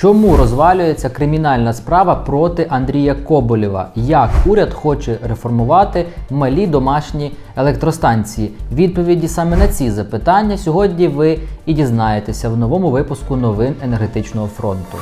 Чому розвалюється кримінальна справа проти Андрія Коболєва? Як уряд хоче реформувати малі домашні електростанції? Відповіді саме на ці запитання сьогодні ви і дізнаєтеся в новому випуску новин енергетичного фронту.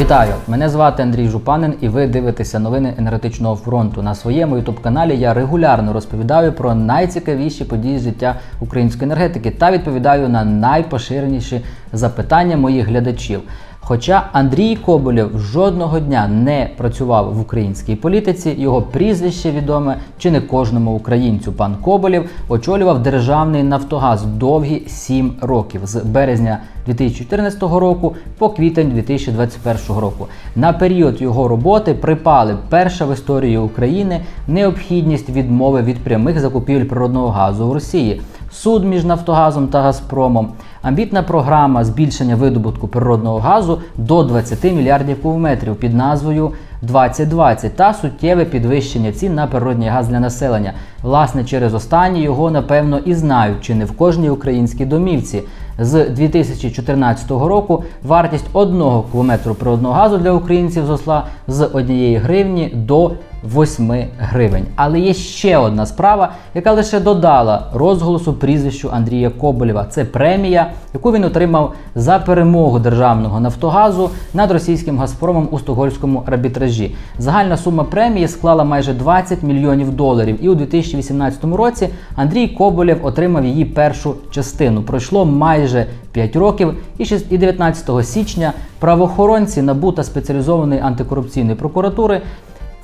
Вітаю! Мене звати Андрій Жупанин, і ви дивитеся новини енергетичного фронту. На своєму ютуб каналі я регулярно розповідаю про найцікавіші події життя української енергетики та відповідаю на найпоширеніші запитання моїх глядачів. Хоча Андрій Коболєв жодного дня не працював в українській політиці, його прізвище відоме чи не кожному українцю. Пан Коболєв очолював державний Нафтогаз довгі сім років з березня 2014 року по квітень 2021 року. На період його роботи припали перша в історії України необхідність відмови від прямих закупівель природного газу в Росії, суд між Нафтогазом та Газпромом, амбітна програма збільшення видобутку природного газу до 20 мільярдів кубометрів під назвою 2020 та суттєве підвищення цін на природний газ для населення. Власне, через останні його напевно і знають, чи не в кожній українській домівці. З 2014 року вартість одного кубометру природного газу для українців зросла з 1 гривні до 8 гривень. Але є ще одна справа, яка лише додала розголосу прізвищу Андрія Коболєва. Це премія, яку він отримав за перемогу державного Нафтогазу над російським Газпромом у стокгольському арбітражі. Загальна сума премії склала майже 20 мільйонів доларів. І у 2018 році Андрій Коболєв отримав її першу частину. Пройшло майже 5 років, і і 19 січня правоохоронці НАБУ та спеціалізованої антикорупційної прокуратури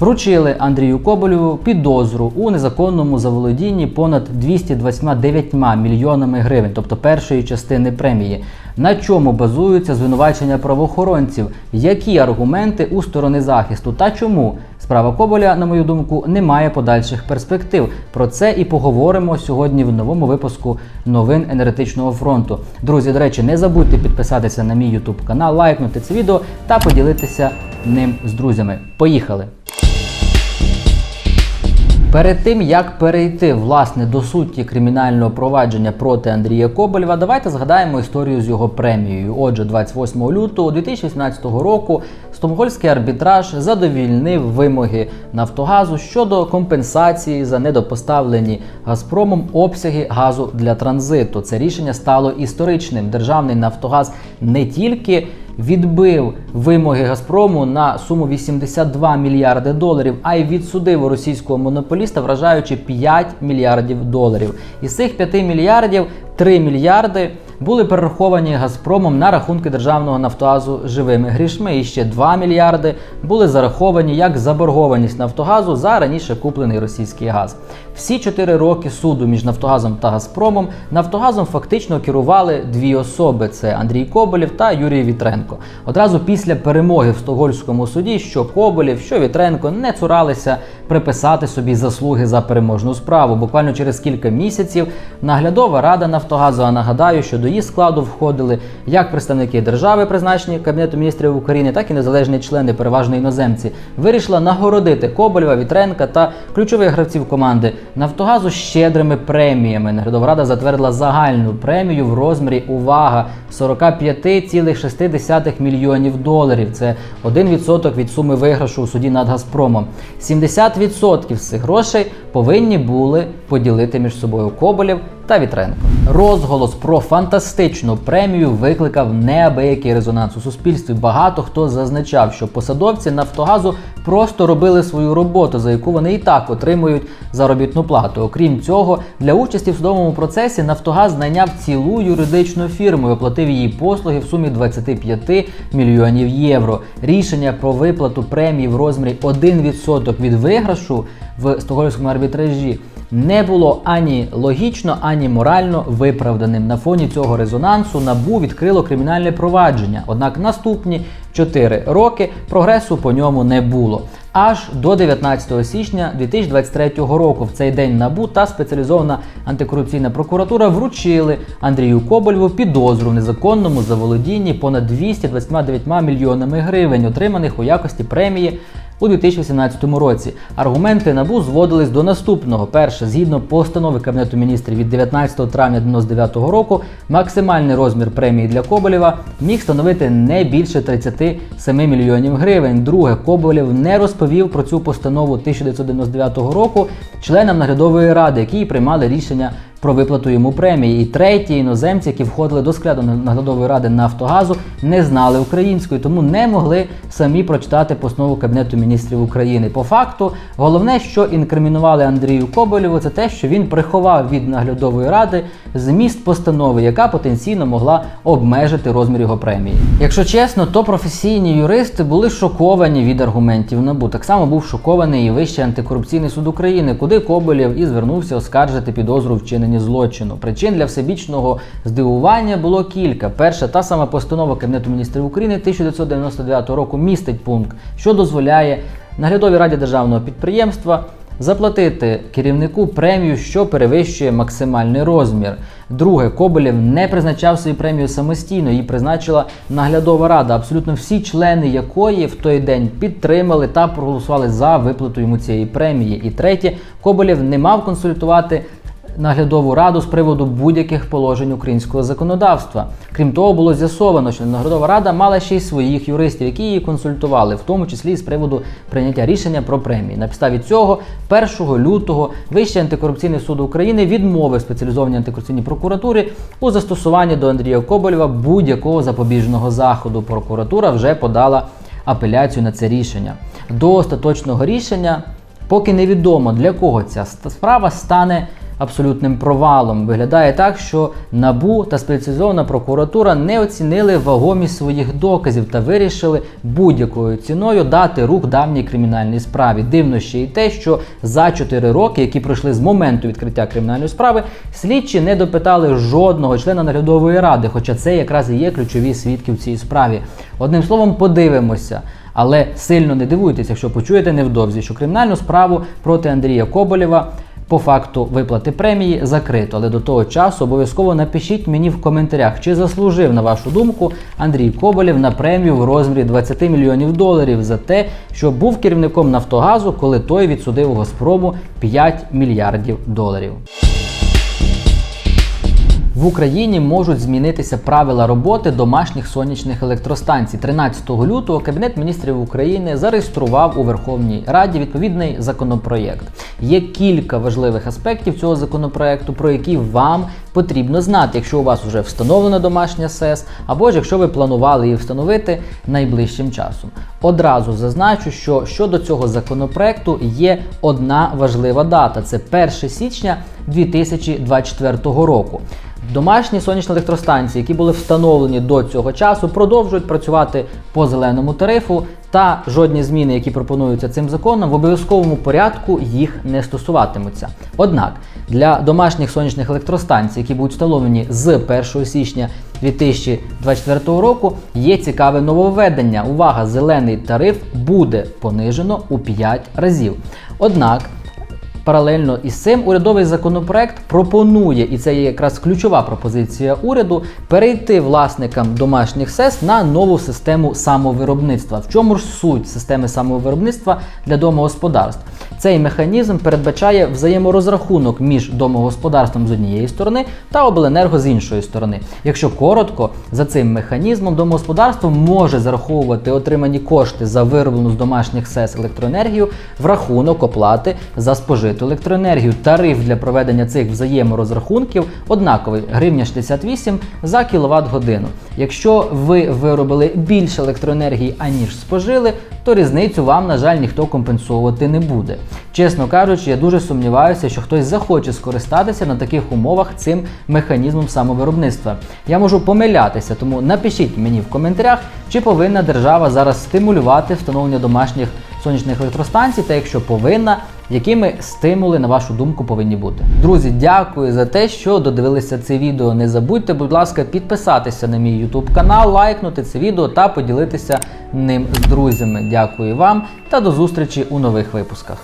вручили Андрію Коболєву підозру у незаконному заволодінні понад 229 мільйонами гривень, тобто першої частини премії. На чому базуються звинувачення правоохоронців? Які аргументи у сторони захисту та чому справа Коболя, на мою думку, не має подальших перспектив? Про це і поговоримо сьогодні в новому випуску новин енергетичного фронту. Друзі, до речі, не забудьте підписатися на мій YouTube канал, лайкнути це відео та поділитися ним з друзями. Поїхали! Перед тим як перейти власне до суті кримінального провадження проти Андрія Коболєва, давайте згадаємо історію з його премією. Отже, 28 лютого 2018 року Стомгольський арбітраж задовільнив вимоги Нафтогазу щодо компенсації за недопоставлені Газпромом обсяги газу для транзиту. Це рішення стало історичним. Державний Нафтогаз не тільки відбив вимоги Газпрому на суму 82 мільярди доларів, а й відсудив у російського монополіста, вражаючи 5 мільярдів доларів. Із цих 5 мільярдів 3 мільярди були перераховані Газпромом на рахунки державного Нафтогазу живими грішми. І ще 2 мільярди були зараховані як заборгованість Нафтогазу за раніше куплений російський газ. Всі 4 роки суду між Нафтогазом та Газпромом Нафтогазом фактично керували дві особи: це Андрій Коболєв та Юрій Вітренко. Одразу після перемоги в Стокгольмському суді, що Коболєв, що Вітренко не цуралися приписати собі заслуги за переможну справу. Буквально через кілька місяців наглядова рада Нафтогазу. А нагадаю, що до її складу входили як представники держави, призначені Кабінетом міністрів України, так і незалежні члени, переважно іноземці, вирішила нагородити Коболєва, Вітренка та ключових гравців команди Нафтогазу щедрими преміями. Наглядова затвердила загальну премію в розмірі увага 45,6 мільйонів доларів. Це 1% від суми виграшу у суді над Газпромом. 70% з цих грошей повинні були поділити між собою Коболєв та Вітренко. Розголос про фантастичну премію викликав неабиякий резонанс у суспільстві. Багато хто зазначав, що посадовці Нафтогазу просто робили свою роботу, за яку вони і так отримують заробітну плату. Окрім цього, для участі в судовому процесі Нафтогаз найняв цілу юридичну фірму і оплатив її послуги в сумі 25 мільйонів євро. Рішення про виплату премії в розмірі 1% від виграшу в стокгольмському арбітражі не було ані логічно, ані морально виправданим. На фоні цього резонансу набу відкрило кримінальне провадження. Однак наступні 4 роки прогресу по ньому не було. Аж до 19 січня 2023 року в цей день набу та спеціалізована антикорупційна прокуратура вручили Андрію Кобольву підозру в незаконному заволодінні понад 229 мільйонами гривень, отриманих у якості премії у 2018 році. Аргументи набу зводились до наступного: перше, згідно постанови Кабінету міністрів від 19 травня 1999 року, максимальний розмір премії для Коболєва міг становити не більше 37 мільйонів гривень. Друге, Коболєв не розповів про цю постанову 1999 року членам наглядової ради, які приймали рішення про виплату йому премії. І третє, іноземці, які входили до складу наглядової ради Нафтогазу, не знали української, тому не могли самі прочитати постанову Кабінету міністрів України. По факту, головне, що інкримінували Андрію Коболєву, це те, що він приховав від наглядової ради зміст постанови, яка потенційно могла обмежити розмір його премії. Якщо чесно, то професійні юристи були шоковані від аргументів НАБУ. Так само був шокований і Вищий антикорупційний суд України, куди Коболєв і звернувся оскаржити підозру вчинення злочину. Причин для всебічного здивування було кілька. Перша та сама постанова Кабінету міністрів України 1999 року містить пункт, що дозволяє наглядовій раді державного підприємства. Заплатити керівнику премію, що перевищує максимальний розмір. Друге, Коболєв не призначав свою премію самостійно, її призначила наглядова рада, абсолютно всі члени якої в той день підтримали та проголосували за виплату йому цієї премії. І третє, Коболєв не мав консультувати наглядову раду з приводу будь-яких положень українського законодавства. Крім того, було з'ясовано, що наглядова рада мала ще й своїх юристів, які її консультували, в тому числі і з приводу прийняття рішення про премії. На підставі цього, 1 лютого, Вищий антикорупційний суд України відмовив спеціалізованій антикорупційній прокуратурі у застосуванні до Андрія Коболєва будь-якого запобіжного заходу. Прокуратура вже подала апеляцію на це рішення. До остаточного рішення поки невідомо для кого ця справа стане абсолютним провалом. Виглядає так, що набу та спеціалізована прокуратура не оцінили вагомість своїх доказів та вирішили будь-якою ціною дати рух давній кримінальній справі. Дивно ще й те, що за 4 роки, які пройшли з моменту відкриття кримінальної справи, слідчі не допитали жодного члена наглядової ради, хоча це якраз і є ключові свідки в цій справі. Одним словом, подивимося. Але сильно не дивуйтесь, якщо почуєте невдовзі, що кримінальну справу проти Андрія Коболєва по факту виплати премії закрито. Але до того часу обов'язково напишіть мені в коментарях, чи заслужив, на вашу думку, Андрій Коболєв на премію в розмірі 20 мільйонів доларів за те, що був керівником Нафтогазу, коли той відсудив Газпрому 5 мільярдів доларів. В Україні можуть змінитися правила роботи домашніх сонячних електростанцій. 13 лютого Кабінет міністрів України зареєстрував у Верховній Раді відповідний законопроєкт. Є кілька важливих аспектів цього законопроєкту, про які вам потрібно знати, якщо у вас вже встановлена домашня СЕС, або ж якщо ви планували її встановити найближчим часом. Одразу зазначу, що щодо цього законопроекту є одна важлива дата: це 1 січня 2024 року. Домашні сонячні електростанції, які були встановлені до цього часу, продовжують працювати по зеленому тарифу, та жодні зміни, які пропонуються цим законом, в обов'язковому порядку їх не стосуватимуться. Однак для домашніх сонячних електростанцій, які будуть встановлені з 1 січня 2024 року, є цікаве нововведення. Увага, зелений тариф буде понижено у 5 разів. Однак. Паралельно із цим урядовий законопроект пропонує, і це є якраз ключова пропозиція уряду, перейти власникам домашніх СЕС на нову систему самовиробництва. В чому ж суть системи самовиробництва для домогосподарств? Цей механізм передбачає взаєморозрахунок між домогосподарством з однієї сторони та обленерго з іншої сторони. Якщо коротко, за цим механізмом домогосподарство може зараховувати отримані кошти за вироблену з домашніх СЕС електроенергію в рахунок оплати за спожиту електроенергію. Тариф для проведення цих взаєморозрахунків однаковий гривня 68 за кіловат годину. Якщо ви виробили більше електроенергії, аніж спожили, то різницю вам, на жаль, ніхто компенсувати не буде. Чесно кажучи, я дуже сумніваюся, що хтось захоче скористатися на таких умовах цим механізмом самовиробництва. Я можу помилятися, тому напишіть мені в коментарях, чи повинна держава зараз стимулювати встановлення домашніх сонячних електростанцій, та якщо повинна, якими стимули, на вашу думку, повинні бути. Друзі, дякую за те, що додивилися це відео. Не забудьте, будь ласка, підписатися на мій YouTube канал, лайкнути це відео та поділитися ним з друзями. Дякую вам та до зустрічі у нових випусках.